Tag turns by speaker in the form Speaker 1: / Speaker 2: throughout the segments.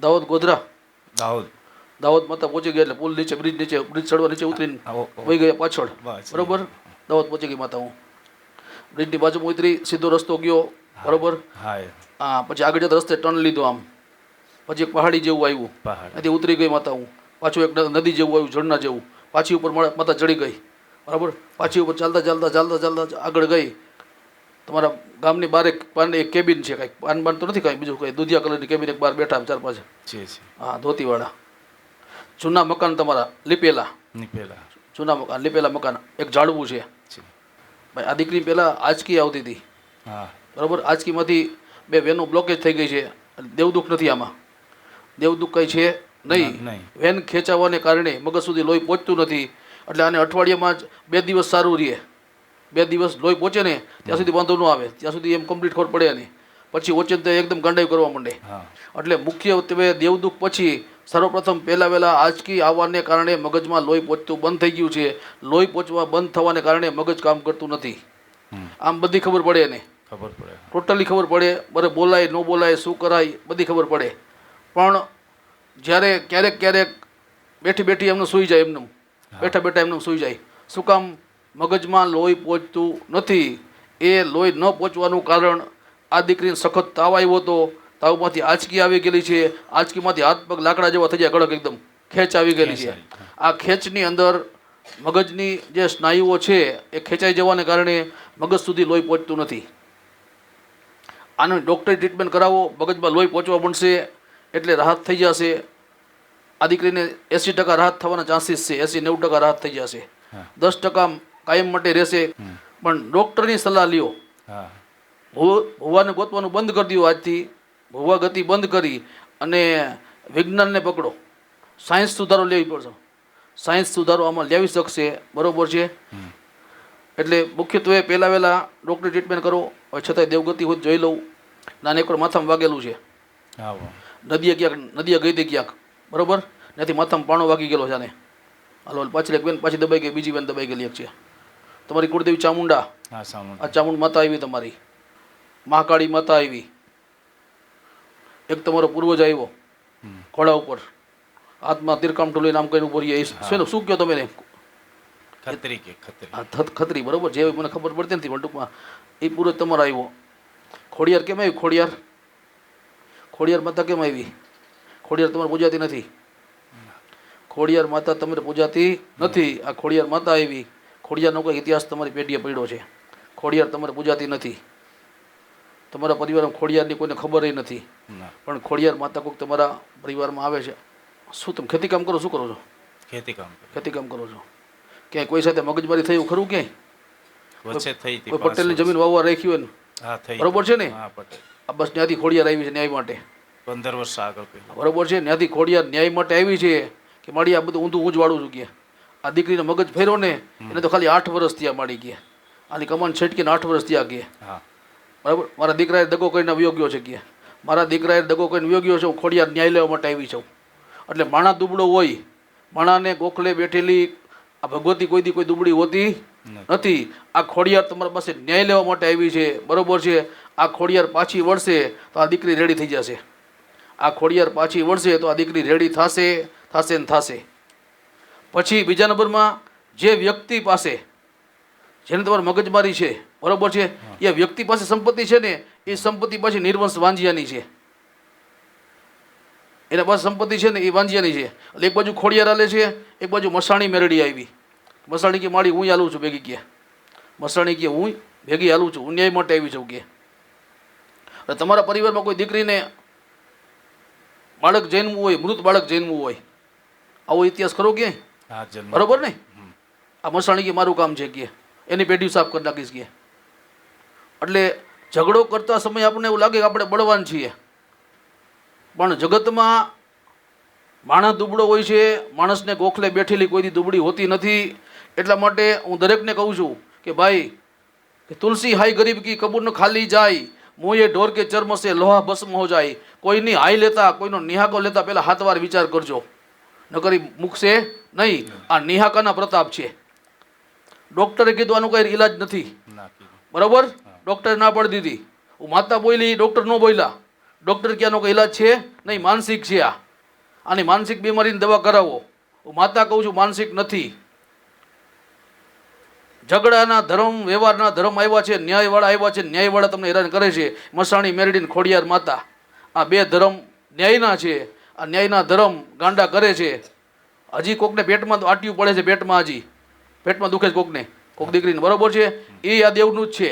Speaker 1: દાહોદ ગોધરા.
Speaker 2: દાહોદ.
Speaker 1: દાહોદ માતા પહોંચી ગયા એટલે પુલ નીચે બ્રિજ નીચે બ્રિજ ચડવા નીચે ઉતરીને વહી ગયા પાછળ. બરોબર? દાહોદ પહોંચી ગઈ માતા હું. બ્રિજની બાજુમાં ઉતરી સીધો રસ્તો ગયો. બરોબર?
Speaker 2: હા.
Speaker 1: પછી આગળ જતા રસ્તે ટર્ન લીધો આમ. પછી એક પહાડી જેવું આવ્યું. ત્યાંથી ઉતરી ગઈ માતા હું. પાછું એક નદી જેવું આવ્યું ઝરણા જેવું. પાછી ઉપર માતા ચડી ગઈ. બરાબર? પાછી ઉપર ચાલતા ચાલતા ચાલતા ચાલતા આગળ ગઈ. તમારા ગામની બાર એક પાન એક કેબિન છે કાંઈક. પાન બાન તો નથી કાંઈ બીજું કંઈ? દુધિયા કલરની કેબિન એક બાર બેઠા ચાર પાંચ.
Speaker 2: છે
Speaker 1: હા ધોતીવાળા. જૂના મકાન તમારા લીપેલા.
Speaker 2: લીપેલા.
Speaker 1: જૂના મકાન લીપેલા મકાન. એક ઝાડવું છે. ભાઈ આ દીકરી પહેલાં આજકી આવતી હતી.
Speaker 2: હા.
Speaker 1: બરાબર? આજકીમાંથી બે વેનો બ્લોકેજ થઈ ગઈ છે. દેવદુખ નથી આમાં. દેવદુખ કંઈ છે નહીં.
Speaker 2: નહીં.
Speaker 1: વેન ખેંચાવાને કારણે મગજ સુધી લોહી પહોંચતું નથી. એટલે આને અઠવાડિયામાં જ બે દિવસ સારું રહે. બે દિવસ લોહી પહોંચે ને ત્યાં સુધી વાંધો ન આવે. ત્યાં સુધી એમ કમ્પ્લીટ ખબર પડે નહીં. પછી ઓચે તે એકદમ ગંડાઈ કરવા માંડે. એટલે મુખ્ય દેવદુખ પછી સર્વપ્રથમ પહેલાં વહેલા આંચકી આવવાને કારણે મગજમાં લોહી પહોંચતું બંધ થઈ ગયું છે. લોહી પહોંચવા બંધ થવાને કારણે મગજ કામ કરતું નથી. આમ બધી ખબર પડે એને
Speaker 2: ખબર પડે.
Speaker 1: ટોટલી ખબર પડે. બરે બોલાય ન બોલાય શું કરાય બધી ખબર પડે. પણ જ્યારે ક્યારેક ક્યારેક બેઠી બેઠી એમને સૂઈ જાય એમનું. બેઠા બેઠા એમનું સૂઈ જાય. શું કામ મગજમાં લોહી પહોંચતું નથી. એ લોહી ન પહોંચવાનું કારણ આ દીકરીને સખત તાવ આવ્યો હતો. તાવમાંથી આંચકી આવી ગયેલી છે. આંચકીમાંથી હાથ પગ લાકડા જેવા થઈ જાય કડક એકદમ ખેંચ આવી ગયેલી છે. આ ખેંચની અંદર મગજની જે સ્નાયુઓ છે એ ખેંચાઈ જવાને કારણે મગજ સુધી લોહી પહોંચતું નથી. આનું ડૉક્ટરી ટ્રીટમેન્ટ કરાવો મગજમાં લોહી પહોંચવા મળશે એટલે રાહત થઈ જશે. આ દીકરીને એંસી ટકા રાહત થવાના ચાન્સીસ છે. એંસી નેવું ટકા રાહત થઈ જશે. દસ ટકા કાયમ માટે રહેશે. પણ ડૉક્ટરની સલાહ લ્યો.
Speaker 2: હા.
Speaker 1: ભૂ- ભૂવાને ગોતવાનું બંધ કરી દો આજથી. ભૂવા ગતિ બંધ કરી અને વિજ્ઞાનને પકડો. સાયન્સ સુધારો લેવી પડશે. સાયન્સ સુધારો આમાં લેવી શકશે. બરોબર છે? એટલે મુખ્યત્વે પહેલાં વહેલા ડૉક્ટર ટ્રીટમેન્ટ કરો. હવે છતાંય દેવગતિ હોય જોઈ લઉં. નાને એકવાર માથામાં વાગેલું છે.
Speaker 2: હા
Speaker 1: નદીએ ક્યાંક નદીએ ગઈ હતી ક્યાંક. બરોબર? ત્યાંથી માથામાં પાણો વાગી ગયેલો છે આને. હાલો પાછળ પાછી એક બેન પાછી દબાઈ ગઈ બીજી બેન દબાઈ ગયેલી એક છે. તમારી કુળદેવી ચામુંડા?
Speaker 2: હા
Speaker 1: આ ચામુંડ માતા આવી તમારી. મહાકાળી માતા આવી. એક તમારો પૂર્વજ આવ્યો. ઘોડા ઉપર. હાથમાં તિરકામ ટોલી નામ કહીને ઊભો રહીએ શું શું કહો તમે
Speaker 2: ખત્રી કે ખત્રી.
Speaker 1: આ થત ખતરી બરોબર. જે મને ખબર પડતી નથી પણ ટૂંકમાં એ પૂર્વજ તમારો આવ્યો. ખોડિયાર કેમ આવી ખોડિયાર? ખોડિયાર માતા કેમ આવી? ખોડિયાર તમારે પૂજાતી નથી. ખોડિયાર માતા તમારે પૂજાતી નથી. આ ખોડિયાર માતા આવી. ખોડિયારનો કોઈ ઇતિહાસ તમારી પેઢીએ પડ્યો છે. ખોડિયાર તમારે પૂજાતી નથી. તમારા પરિવારમાં ખોડિયારની કોઈને ખબર નથી. પણ ખોડિયાર માતા કોઈક તમારા પરિવારમાં આવે છે. શું તમે ખેતી કામ કરો શું કરો છો?
Speaker 2: ખેતી કામ
Speaker 1: ખેતી કામ કરો છો. ક્યાંય કોઈ સાથે મગજમારી થયું ખરું ક્યાંય? પટેલની જમીન વાવવા રાખી હોય ને? બરોબર છે ને? આ બસ ત્યાંથી ખોડિયાર આવી છે ન્યાય માટે.
Speaker 2: પંદર વર્ષ આગળ
Speaker 1: બરોબર છે? ત્યાંથી ખોડિયાર ન્યાય માટે આવી છે કે મારી આ બધું ઊંધું ઊંચ વાળું છું કે? આ દીકરીનો મગજ ફેર્યો ને એને તો ખાલી આઠ વર્ષ ત્યાં માડી ગયા. આની કમાન છેટકીને આઠ વર્ષ ત્યાં
Speaker 2: ગયા.
Speaker 1: બરાબર? મારા દીકરાએ દગો કરીને વિયોગ્યો છે ગયા મારા દીકરાએ દગો કરીને વિયોગ્યો છે હું ખોડિયાર ન્યાય લેવા માટે આવી છું એટલે માણા દુબળો હોય માણાને ગોખલે બેઠેલી આ ભગવતી કોઈ દી કોઈ દુબળી હોતી.
Speaker 2: નથી.
Speaker 1: આ ખોડિયાર તમારા પાસે ન્યાય લેવા માટે આવી છે બરોબર છે. આ ખોડિયાર પાછી વળશે તો આ દીકરી રેડી થઈ જશે. આ ખોડિયાર પાછી વળશે તો આ દીકરી રેડી થશે થશે ને થશે. પછી બીજા નંબરમાં જે વ્યક્તિ પાસે જેને તમારે મગજમારી છે બરોબર છે? એ વ્યક્તિ પાસે સંપત્તિ છે ને એ સંપત્તિ પાછી નિર્વંશ વાંજિયાની છે. એના પાસે સંપત્તિ છે ને એ વાંજિયાની છે. એટલે એક બાજુ ખોડિયાર આલે છે એક બાજુ મસાણી મેરડી આવી. મસાણી કે માળી હું હાલું છું ભેગી કે. મસાણી કે હું ભેગી હાલું છું હું ન્યાય માટે આવી છું કે. તમારા પરિવારમાં કોઈ દીકરીને બાળક જન્મવું હોય મૃત બાળક જન્મવું હોય આવો ઇતિહાસ ખરો કે
Speaker 2: હા જન્મ
Speaker 1: બરોબર ને? આ મસાણી કે મારું કામ છે કે, એની પેઢી સાફ કરી નાખીશ કે. એટલે ઝઘડો કરતા સમયે આપણને એવું લાગે કે આપણે બળવાન છીએ. પણ જગતમાં માણસ દુબળો હોય છે, માણસને ગોખલે બેઠેલી કોઈની દુબળી હોતી નથી. એટલા માટે હું દરેકને કહું છું કે ભાઈ, કે તુલસી હાઈ ગરીબ કી કબૂર ખાલી જાય, મોંએ ઢોર કે ચર્મ સે લોહા ભસ્મ હો જાય. કોઈની હાઈ લેતા, કોઈનો નિહાકો લેતા પહેલાં હાથવાર વિચાર કરજો. નકરી મૂકશે નહીં. આ નિહાકાના પ્રતાપ છે. ડૉક્ટરે કીધું આનું કંઈ ઈલાજ નથી. બરાબર? ડૉક્ટરે ના પાડી દીધી. હું માતા બોલી ડૉક્ટર ન બોલ્યા ડૉક્ટર ક્યાંનો કંઈ ઈલાજ છે? નહીં માનસિક છે આ. આની માનસિક બીમારીની દવા કરાવો. હું માતા કહું છું માનસિક નથી. ઝઘડાના ધર્મ વ્યવહારના ધર્મ આવ્યા છે ન્યાયવાળા આવ્યા છે ન્યાયવાળા તમને હેરાન કરે છે. મસાણી મેરડીન ખોડિયાર માતા. આ બે ધર્મ ન્યાયના છે. આ ન્યાયના ધર્મ ગાંડા કરે છે. હજી કોકને પેટમાં આટ્યું પડે છે પેટમાં હજી. પેટમાં દુખે છે કોકને. કોક દીકરીને બરાબર છે? એ આ દેવનું જ છે.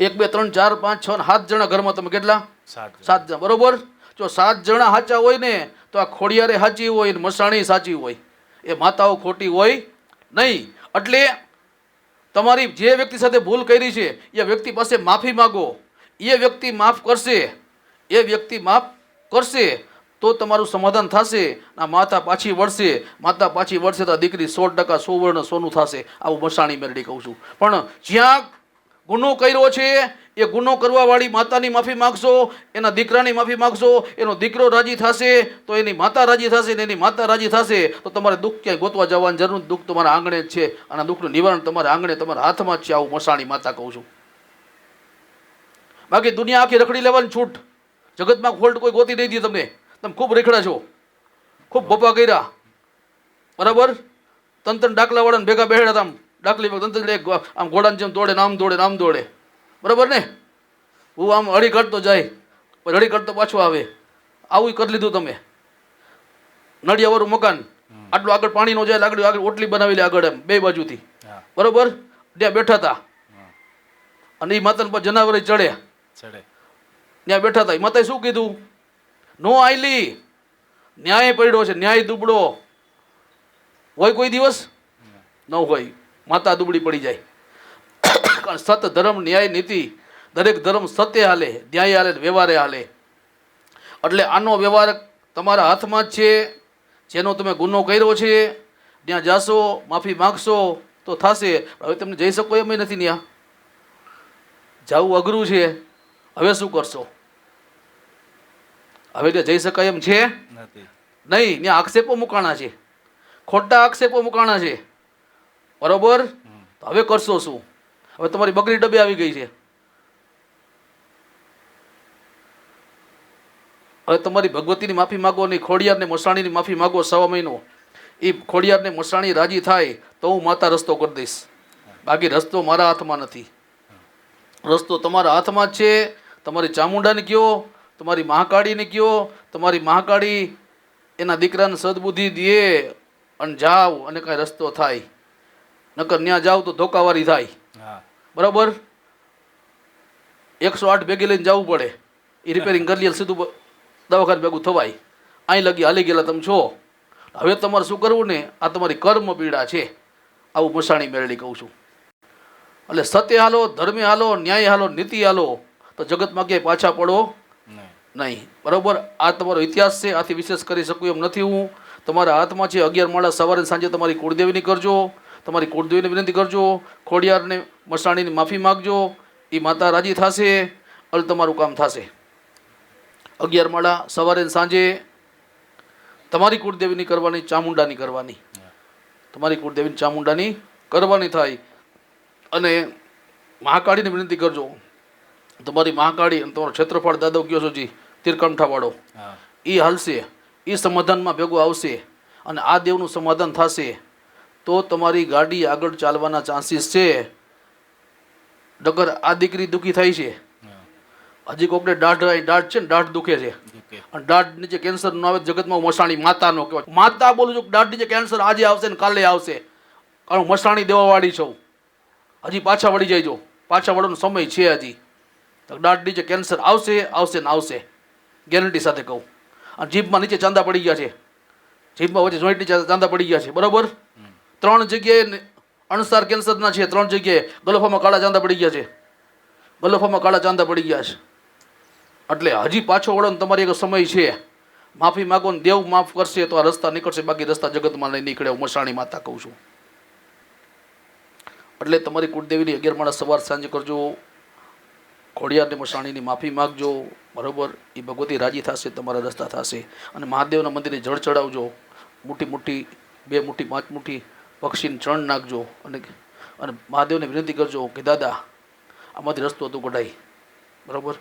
Speaker 1: એક બે ત્રણ ચાર પાંચ છ સાત જણા ઘરમાં તમે કેટલા?
Speaker 2: સાત જણ.
Speaker 1: બરોબર? જો સાત જણા સાચા હોય ને તો આ ખોડિયારે સાચી હોય ને મસાણી સાચી હોય. એ માતાઓ ખોટી હોય નહીં. એટલે તમારી જે વ્યક્તિ સાથે ભૂલ કરી છે એ વ્યક્તિ પાસે માફી માગો. એ વ્યક્તિ માફ કરશે. એ વ્યક્તિ માફ કરશે, તો તમારું સમાધાન થશે આ માતા પાછી વળશે. માતા પાછી વળશે તો દીકરી સો ટકા સુવર્ણ સોનું થશે. આવું મસાણી મેરડી કહું છું. પણ જ્યાં ગુનો કર્યો છે, એ ગુનો કરવાવાળી માતાની માફી માગશો, એના દીકરાની માફી માગશો, એનો દીકરો રાજી થશે, તો એની માતા રાજી થશે ને એની માતા રાજી થશે, તો તમારે દુઃખ ક્યાંય ગોતવા જવાની જરૂર. દુઃખ તમારા આંગણે જ છે અને દુઃખનું નિવારણ તમારા આંગણે, તમારા હાથમાં જ છે. આવું મસાણી માતા કહું છું. બાકી દુનિયા આખી રખડી લેવાની છૂટ. જગતમાં ફોલ્ટ કોઈ ગોતી નહીં દે તમને. તમે ખૂબ રેખડા છો. ખૂબ ભપા કર્યા. બરાબર? તન તન ડાકલાવાળાને ભેગા બેહેડા હતા આમ ડાકલી તંત્ર આમ ઘોડાને જેમ દોડે નામ દોડે નામ દોડે. બરાબર ને? હું આમ હળી કાઢતો જાય પછી હળી કાઢતો પાછો આવે. આવું કરી લીધું તમે. નડિયાવાળું મકાન. આટલું આગળ પાણી નો જાય આગળ આગળ ઓટલી બનાવેલી આગળ એમ બે બાજુથી. બરોબર? ત્યાં બેઠા હતા અને એ માતાને પર જનાવરે ચડે
Speaker 2: ચડે.
Speaker 1: ત્યાં બેઠા હતા. મતે શું કીધું? નો આયલી. ન્યાય પડ્યો છે. ન્યાય દુબળો. હોય કોઈ દિવસ? ન હોય. માતા દુબળી પડી જાય. કારણ સત ધર્મ ન્યાય નીતિ. દરેક ધર્મ સત્ય હાલે, ન્યાય હાલે વ્યવહારે હાલે. એટલે આનો વ્યવહાર તમારા હાથમાં જ છે. જેનો તમે ગુનો કર્યો છે, ત્યાં જાશો, માફી માગશો, તો થશે. હવે તમે જઈ શકો એમ નથી ત્યાં જવું અઘરું છે. હવે શું કરશો? હવે ત્યાં જઈ શકાય એમ છે? નહીં ત્યાં આક્ષેપો મુકાણા છે. ખોટા આક્ષેપો મુકાણા છે. બરોબર? તો હવે કરશો શું? હવે તમારી બકરી ડબ્બે આવી ગઈ છે. હવે તમારી ભગવતીની માફી માગો નહીં ખોડિયારને મસાણીની માફી માગો સવા મહિનો. એ ખોડિયારને મસાણી રાજી થાય તો હું માતા રસ્તો કરી દઈશ. બાકી રસ્તો મારા હાથમાં નથી. રસ્તો તમારા હાથમાં જ છે. તમારી ચામુંડાને કયો? તમારી મહાકાળીને કયો તમારી મહાકાળી એના દીકરાને સદબુદ્ધિ દે અને જાવ અને કાંઈ રસ્તો થાય. નકર ત્યાં જાવ તો ધોકાવારી થાય.
Speaker 2: હા.
Speaker 1: બરાબર? એકસો આઠ ભેગી લઈને જવું પડે. એ રિપેરિંગ કરી લે સીધું દવાખાને ભેગું થવાય. અહીં લગી હાલી ગયેલા તમે છો. હવે તમારે શું કરવું ને? આ તમારી કર્મ પીડા છે. આવું મસાણી મેળવી કહું છું. એટલે સત્ય હાલો ધર્મે હાલો ન્યાય હાલો નીતિ હાલો તો જગતમાં ક્યાંય પાછા પડો.
Speaker 2: નહીં.
Speaker 1: બરાબર? આ તમારો ઇતિહાસ છે, આથી વિશેષ કરી શકું એમ નથી હું. તમારા હાથમાં છે અગિયાર માળા, સવારે સાંજે તમારી કુળદેવીની કરજો. તમારી કુળદેવીને વિનંતી કરજો, ખોડિયારને, મસાણીની માફી માગજો. એ માતા રાજી થશે, અલ તમારું કામ થશે. અગિયાર માળા, સવારે સાંજે તમારી કુળદેવીની કરવાની, ચામુંડાની કરવાની. તમારી કુળદેવીની ચામુંડાની કરવાની થાય. અને મહાકાળીને વિનંતી કરજો. તમારી મહાકાળી અને તમારો ક્ષેત્રફળ દાદવ કયો છો જી? તીરકમઠાવાળો એ હાલશે. એ સમાધાનમાં ભેગું આવશે અને આ દેવનું સમાધાન થશે તો તમારી ગાડી આગળ ચાલવાના ચાન્સીસ છે. ડગર આ દીકરી દુઃખી થાય છે. હજી કોકને દાઢ દાઢ છે ને દાઢ દુખે છે. અને દાઢ નીચે કેન્સર ન આવે જગતમાં મસાણી માતાનો કહેવાય. માતા બોલું છું દાઢ નીચે કેન્સર આજે આવશે ને કાલે આવશે. કારણ મસાણી દેવાવાળી છું. હજી પાછા વળી જાય જો પાછા વળવાનો સમય છે હજી. તો દાઢ નીચે કેન્સર આવશે આવશે ને આવશે. ગેરંટી સાથે કહું. અને જીભમાં નીચે ચાંદા પડી ગયા છે. જીભમાં વચ્ચે જોઈન્ટ નીચે ચાંદા પડી ગયા છે. બરાબર? ત્રણ જગ્યાએ અણસાર કેન્સરના છે. ત્રણ જગ્યાએ ગલોફામાં કાળા ચાંદા પડી ગયા છે. ગલોફામાં કાળા ચાંદા પડી ગયા છે. એટલે હજી પાછો વળવાનો તમારી એક સમય છે. માફી માગો ને દેવ માફ કરશે તો આ રસ્તા નીકળશે. બાકી રસ્તા જગતમાં નહીં નીકળે હું મસાણી માતા કહું છું. એટલે તમારી કુળદેવીની અગિયાર માણસ સવાર સાંજે કરજો. ખોડિયારને મસાણીની માફી માગજો. બરોબર? એ ભગવતી રાજી થશે, તમારા રસ્તા થશે. અને મહાદેવના મંદિરે જળ ચડાવજો. મોટી મોટી, બે મુઠ્ઠી પાંચ મુઠ્ઠી પક્ષીને ચણ નાખજો. અને અને મહાદેવને વિનંતી કરજો કે, દાદા, આમાંથી રસ્તો હતો કઢાઈ. બરાબર?